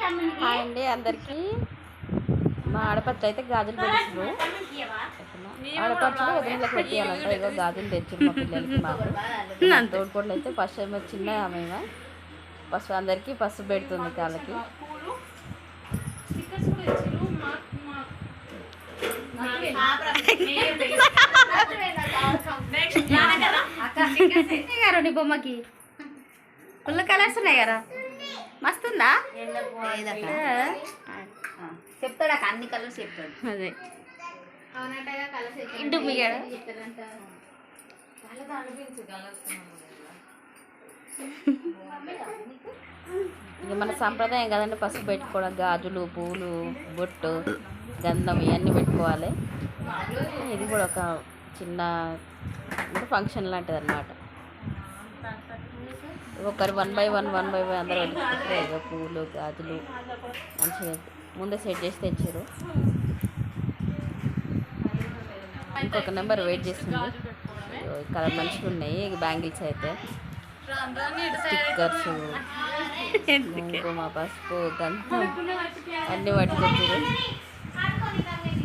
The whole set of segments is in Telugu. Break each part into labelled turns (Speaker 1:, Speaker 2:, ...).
Speaker 1: హాయ్ అండి అందరికి. మా ఆడపచ్చు అయితే గాజులు పెడుతున్నారు ఆడపచ్చులు ఎదురులకు పెట్టేయాలంట. ఏదో గాజులు తెచ్చింది మా పిల్లలకి మాకు. తోడుకోట్లు అయితే ఫస్ట్ ఏమో చిన్న ఆమె పసుపు అందరికి పసుపు పెడుతుంది కాళ్ళకి.
Speaker 2: నీ బొమ్మకి. ఫుల్ కలర్స్ ఉన్నాయి కదా? మస్తుందా?
Speaker 3: చెప్తాడు అక్క అన్ని కలర్స్ చెప్తాడు.
Speaker 2: అదే. ఇంటు మిగాడ.
Speaker 1: ఇక మన సంప్రదాయం కదండి పసుపు పెట్టుకోవడం గాజులు పూలు బొట్టు గంధం ఇవన్నీ పెట్టుకోవాలి. ఇది కూడా ఒక చిన్న ఫంక్షన్ లాంటిది అనమాట ఒకరు one by one one by one అందరూ పెట్టుకుంటారు ఇక పూలు గాజులు మంచిగా ముందే సెట్ చేసి తెచ్చారు. ఇంకొక నెంబర్ వెయిట్ చేస్తుంది. కలర్ మంచిగా ఉన్నాయి. బ్యాంగిల్స్ అయితే. స్టిక్కర్స్ కుంకుమ పసుపు గంధం అన్నీ పట్టుకొచ్చారు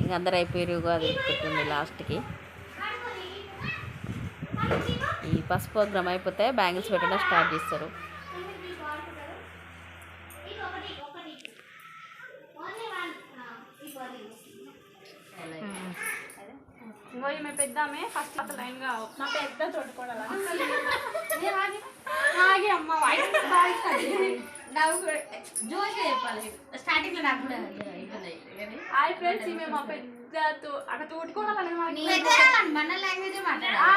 Speaker 1: ఇంక అందరు అయిపోయారు అది పెట్టుకుంటుంది లాస్ట్కి. ఈ పసుపు ప్రోగ్రామ్ అయిపోతే బ్యాంగిల్స్ పెట్టడం స్టార్ట్ చేస్తారు.
Speaker 4: ఇంకో ఈమె పెద్ద ఫస్ట్ అత లైన్గా నా పెద్ద తోడుకోవాలి ఆగి? అమ్మ వాయిస్
Speaker 3: జోష్ చెప్పాలి. స్టార్టింగ్లో నాకు కూడా
Speaker 4: హాయ్ ఫ్రెండ్స్ ఈమె మా పెద్ద అక్కడ తోడుకోవాలని
Speaker 3: మన లాంగ్వేజ్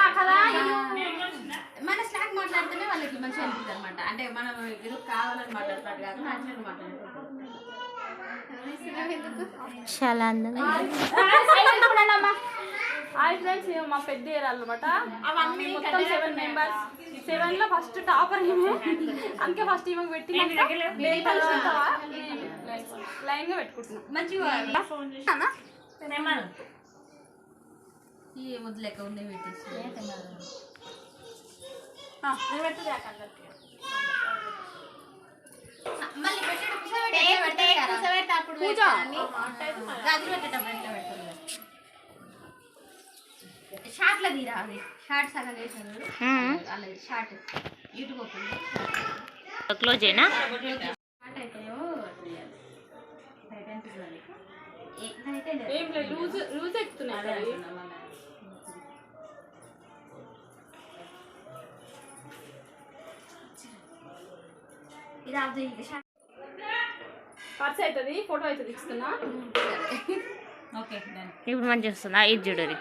Speaker 4: కదా
Speaker 3: మన స్లాగ్ మాట్లాడితేనే వాళ్ళకి మంచిగా అనిపిస్తుంది అనమాట అంటే మనం ఏదో కావాలని మాట్లాడతారు కాదు
Speaker 2: చాలా అందంగా
Speaker 4: హాయ్ ఫ్రెండ్స్ ఈమె మా పెద్ద అనమాట అవన్నీ మొత్తం సెవెన్ మెంబర్స్ సెవెన్లో ఫస్ట్ టాపర్ అందుకే ఫస్ట్ ఈమె పెట్టి లైన్గా పెట్టుకుంటున్నాం.
Speaker 3: మంచిగా? ఈ ఉంది పెట్టేసి. మళ్ళీ పెట్టేటప్పుడు కూర్చోబెట్టేటప్పుడు
Speaker 4: పూజ
Speaker 3: గదిలో పెట్టేటప్పుడు ఎట్లా పెడతారు షార్ట్లో తీరా అది? షార్ట్ సగం అలా షార్ట్ యూట్యూబ్ ఓపెన్
Speaker 2: క్లోజ్ అయినా
Speaker 3: షార్ట్
Speaker 4: ఏం లేదు లూజ్ లూజ్ అవి.
Speaker 3: ఇది
Speaker 4: ఖర్చు అవుతుంది ఫోటో అవుతుంది ఇస్తున్నా
Speaker 3: ఓకే డన్
Speaker 2: ఇప్పుడు మంచిగా వస్తుంది? ఇది చూడరి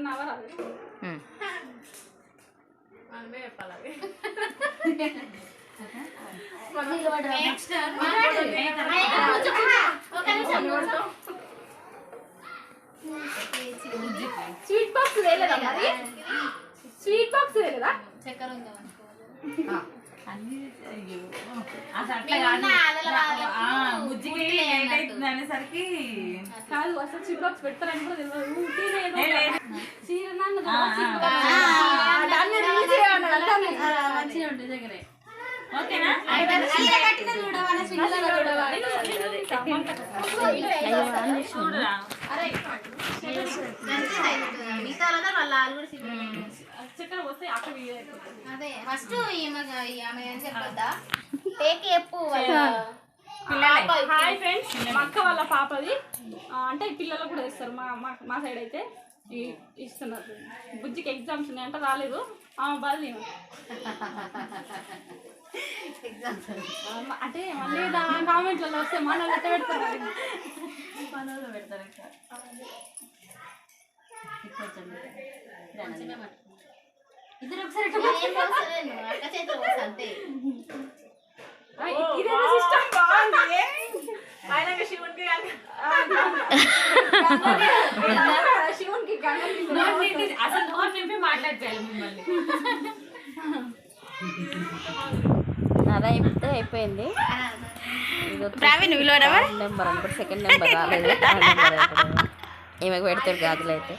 Speaker 4: నవ్వరాదు
Speaker 2: ఉమ్.
Speaker 4: మనమే చెప్పాలి స్వీట్ బాక్స్ వేయలేదా మరి? స్వీట్ బాక్స్ వేయలేదా?
Speaker 3: చక్కెర ఉందా
Speaker 5: అనేసరికి
Speaker 4: కాదు అసలు స్వీట్ బాక్స్ పెడతారని కూడా తెలియదు. ఊటీనే ఏదో చీర నాన్న.
Speaker 3: మంచిగా ఉంటుంది దగ్గరే.
Speaker 5: ఓకేనా? చూడరా
Speaker 3: ఫస్ట్. ఈమె ఆమె ఏం చెప్పొద్దా? టేక్ చెప్పు
Speaker 4: హాయ్ ఫ్రెండ్స్ మా అక్క వాళ్ళ పాపది. అంటే పిల్లలకు కూడా ఇస్తారు మా మా- మా సైడ్ అయితే. ఈ- ఇస్తున్నారు. బుజ్జికి ఎగ్జామ్స్ ఉన్నాయంటే రాలేదు. ఆమె అంటే మళ్ళీ కామెంట్లలో వస్తే మన లెక్క పెడతారు?
Speaker 3: పెడతారు ఇద్దరు ఒకసారి
Speaker 4: బాగుంది
Speaker 5: ఆయన శివునికి
Speaker 4: శివునికి
Speaker 5: అసలు నోట్ నింపి మిమ్మల్ని
Speaker 1: అదే అయిపోయింది
Speaker 2: ప్రావీణ్ విలువడవా
Speaker 1: నెంబర్ అనుకో సెకండ్ నెంబర్ రాలేదు ఈమెకు పెడతారు గాజులు అయితే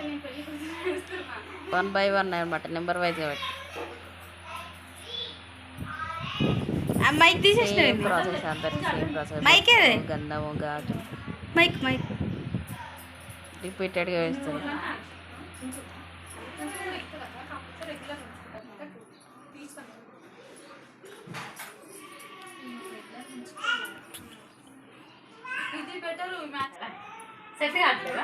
Speaker 1: వన్ బై వన్ అనమాట నెంబర్ వైజ్గా పెట్టి
Speaker 2: మైక్ తీసేసిన
Speaker 1: సేమ్ ప్రాసెస్ అందరికి సేమ్ ప్రాసెస్
Speaker 2: మైక్ ఏది?
Speaker 1: గంధము గాజు
Speaker 2: మైక్ మైక్
Speaker 1: రిపీటెడ్గా వేస్తారు
Speaker 5: సెట్ కావట్లేదా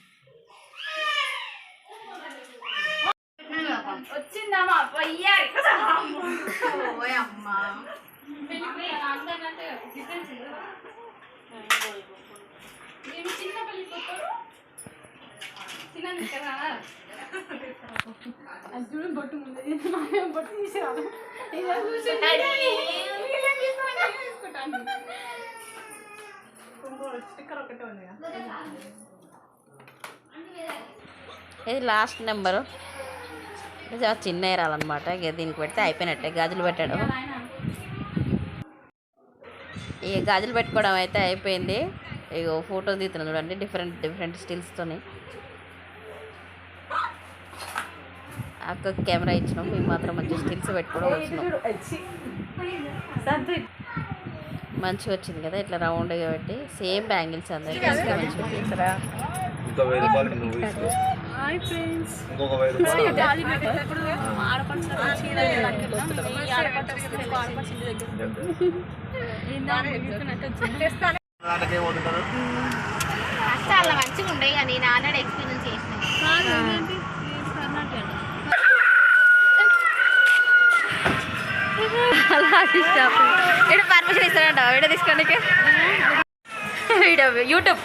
Speaker 4: వచ్చిందమ్మా పోయ్యారు
Speaker 3: ఓయ్ అమ్మా.
Speaker 4: చిన్న పెళ్ళి కదా. అది చూడు బొట్టు ముందు బొట్టు
Speaker 1: ఇది లాస్ట్ నెంబరు. చిన్న ఏరాలన్నమాట. ఇక దీనికి పెడితే అయిపోయినట్టే గాజులు పెట్టాడు. ఇక గాజులు పెట్టుకోవడం అయితే అయిపోయింది. ఇక ఫోటో తీస్తున్నాను చూడండి డిఫరెంట్ డిఫరెంట్ స్టిల్స్తోని అక్క కెమెరా ఇచ్చినాం మేము మాత్రం మంచి స్టిల్స్ పెట్టుకోవడం వచ్చినాం. మంచిగా వచ్చింది కదా ఇట్లా రౌండ్గా పెట్టి సేమ్ బ్యాంగిల్స్ అందరికీ మంచిగా
Speaker 6: వెయ్యి రూపాయలు నువ్వు తీసుకో ఇంకొక వెయ్యి రూపాయలు దానికి ఏం వండుతారు
Speaker 3: చాలా మంచిగా ఉండే ఇక నేను ఆల్రెడీ ఎక్స్పీరియన్స్ చేసిన
Speaker 2: ఇక్కడ పర్మిషన్ ఇస్తాడంట. వీడియో తీసుకోడానికి వీడియో యూట్యూబ్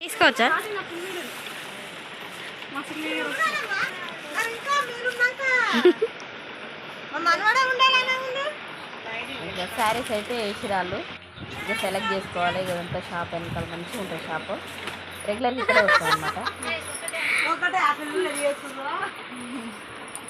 Speaker 2: తీసుకోవచ్చా?
Speaker 1: ఇంకా శారీస్ అయితే వేసిరాళ్ళు. ఇంకా సెలెక్ట్ చేసుకోవాలి. ఇదంతా షాప్ వెనకాల మంచిగా ఉంటుంది షాప్ రెగ్యులర్గా ఇక్కడే వస్తాం అనమాట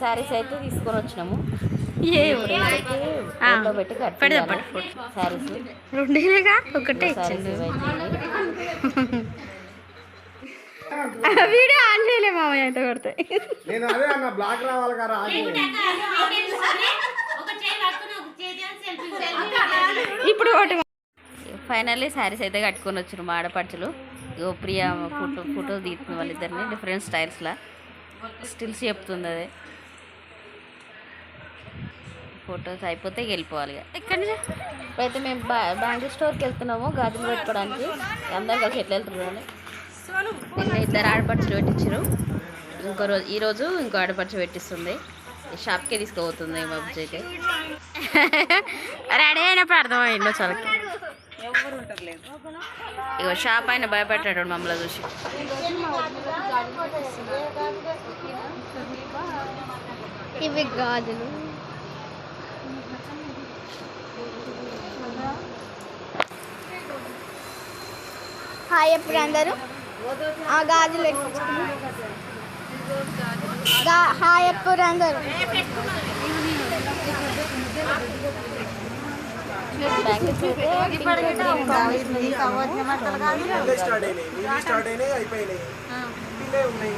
Speaker 1: శారీస్ అయితే తీసుకొని వచ్చినాము. పెట్టి కట్టాలి శారీస్.
Speaker 2: రెండేగా ఒకటే వీడియో ఆన్ చేయలే మామయ్య ఎంత కొడితే.
Speaker 6: నేను అదే అన్న బ్లాక్ రావాలి కదా
Speaker 2: ఇప్పుడు ఒకటి
Speaker 1: ఫైనల్లీ శారీస్ అయితే కట్టుకొని వచ్చారు మా ఆడపడుచులు. ప్రియా ఫోటో ఫోటో తీస్తుంది వాళ్ళిద్దరిని డిఫరెంట్ స్టైల్స్లా స్టిల్స్ చెప్తుంది అదే. ఫొటోస్ అయిపోతే వెళ్ళిపోవాలి ఇక.
Speaker 2: ఎక్కడి నుంచి?
Speaker 1: ఇప్పుడైతే మేము బా బ్యాంగిల్ స్టోర్కి వెళ్తున్నాము గాజులు పెట్టుకోవడానికి అందరం కలిసి ఎట్లా వెళ్తున్నామని నిన్న ఇద్దరు ఆడపడుచు పెట్టించారు ఇంకో రోజు ఈ రోజు ఇంకో ఆడపడుచు పెట్టిస్తుంది. ఈ షాప్కే తీసుకుపోతుంది బాబుజీకి.
Speaker 2: రెడీ అయినప్పుడు అర్థమైందో చలకి
Speaker 1: ఇగో షాప్ ఆయన భయపెట్టాడు మమ్మల్ని చూసి.
Speaker 3: ఇవి గాజులు. హాయ్ ఎప్పుడు అందరూ. ఆ గాజులు హాయ్ ఎప్పుడు అందరూ
Speaker 7: స్టార్ట్ అయినాయి. అయిపోయినాయి. ఇల్లే ఉన్నాయి.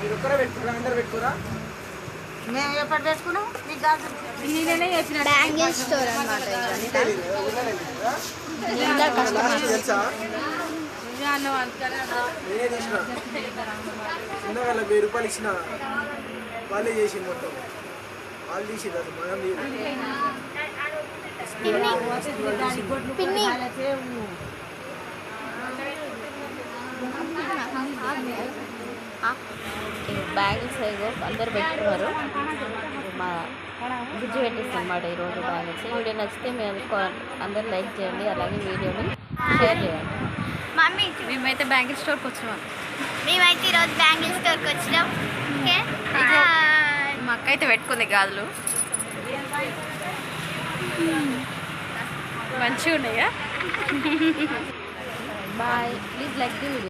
Speaker 7: మీరు ఒక్కరే పెట్టుకురా అందరు పెట్టుకురా?
Speaker 3: బ్యాంగిల్ స్టోర్ అనమాట
Speaker 7: తెలుసా? నేనే చేసిన చిన్న వాళ్ళకి వెయ్యి రూపాయలు ఇచ్చిన వాళ్ళే చేసింది మొత్తం. వాళ్ళు తీసింది అది మనం
Speaker 3: పిన్ని.
Speaker 1: బ్యాంగిల్స్ ఏగో అందరు పెట్టుకున్నారు మా బుజ్జి పెట్టిస్తాం అన్నమాట ఈరోజు బ్యాంగిల్స్. ఈ వీడియో నచ్చితే మేము అందరు లైక్ చేయండి అలాగే వీడియోని షేర్ చేయండి
Speaker 3: మమ్మీ
Speaker 5: మేమైతే బ్యాంగిల్ స్టోర్కి వచ్చాము
Speaker 3: మేమైతే ఈరోజు బ్యాంగిల్ స్టోర్కి వచ్చినాం. ఓకే?
Speaker 5: మా అక్క అయితే పెట్టుకుంది గాజులు. మంచిగా ఉన్నాయా
Speaker 1: bye. Please like the video.